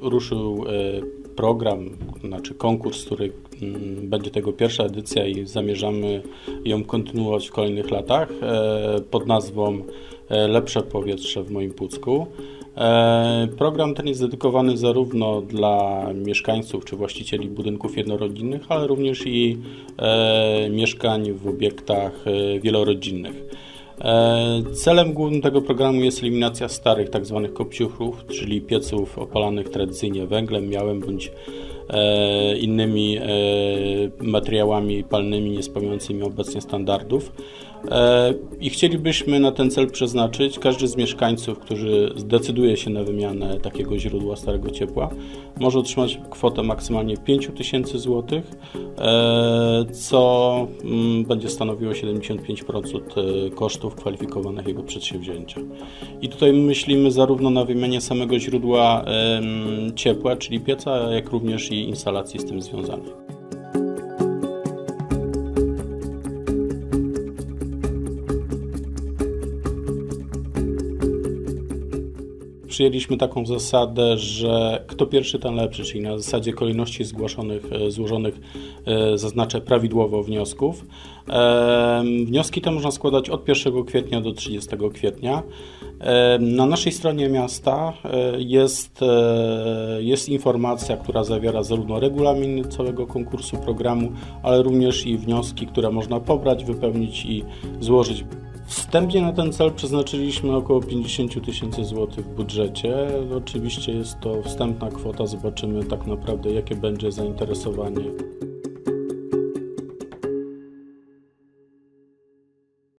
ruszył e, program, znaczy konkurs, który mm, będzie tego pierwsza edycja i zamierzamy ją kontynuować w kolejnych latach e, pod nazwą e, Lepsze powietrze w moim Pucku. Program ten jest dedykowany zarówno dla mieszkańców czy właścicieli budynków jednorodzinnych, ale również i mieszkań w obiektach wielorodzinnych. E, Celem głównym tego programu jest eliminacja starych tzw. kopciuchrów, czyli pieców opalanych tradycyjnie węglem, miałem bądź innymi e, materiałami palnymi niespełniającymi obecnie standardów. E, I chcielibyśmy na ten cel przeznaczyć każdy z mieszkańców, którzy zdecyduje się na wymianę takiego źródła starego ciepła, może otrzymać kwotę maksymalnie 5 tysięcy złotych, e, co mm, będzie stanowiło 75% e, kosztów kwalifikowanych jego przedsięwzięcia. I tutaj myślimy zarówno na wymianie samego źródła ciepła, czyli pieca, jak również i instalacji z tym związanych. Przyjęliśmy taką zasadę, że kto pierwszy, ten lepszy, czyli na zasadzie kolejności zgłoszonych, e, złożonych, e, zaznaczę prawidłowo wniosków. Wnioski te można składać od 1 kwietnia do 30 kwietnia. Na naszej stronie miasta e, jest, jest informacja, która zawiera zarówno regulamin całego konkursu programu, ale również i wnioski, które można pobrać, wypełnić i złożyć. Wstępnie na ten cel przeznaczyliśmy około 50 tysięcy złotych w budżecie. Oczywiście jest to wstępna kwota, zobaczymy tak naprawdę jakie będzie zainteresowanie.